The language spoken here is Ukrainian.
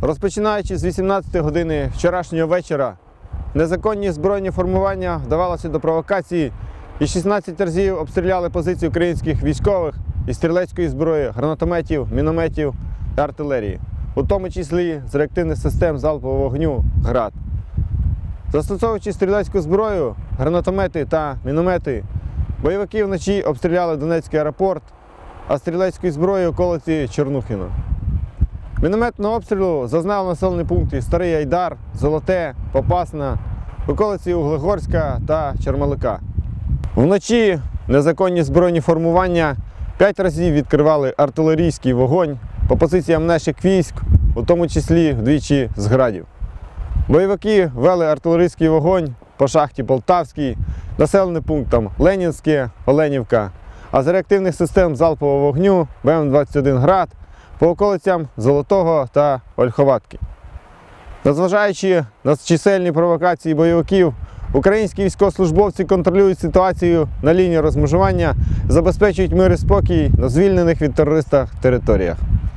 Розпочинаючи з 18 години вчорашнього вечора, незаконні збройні формування вдавалося до провокації і 16 разів обстріляли позиції українських військових із стрілецької зброї, гранатометів, мінометів та артилерії, у тому числі з реактивних систем залпового вогню ГРАД. Застосовуючи стрілецьку зброю, гранатомети та міномети, бойовики вночі обстріляли Донецький аеропорт, а стрілецької зброї околиці Чорнухіна. Мінометного обстрілу зазнав населені пункти Старий Айдар, Золоте, Попасна, околиці Углегорська та Чермалика. Вночі незаконні збройні формування п'ять разів відкривали артилерійський вогонь по позиціям наших військ, у тому числі вдвічі з градів. Бойовики вели артилерійський вогонь по шахті Полтавській, населеним пунктам Ленінське, Оленівка, а з реактивних систем залпового вогню БМ-21 Град по околицям Золотого та Ольховатки. Незважаючи на чисельні провокації бойовиків, українські військовослужбовці контролюють ситуацію на лінії розмежування, забезпечують мир і спокій на звільнених від терористах територіях.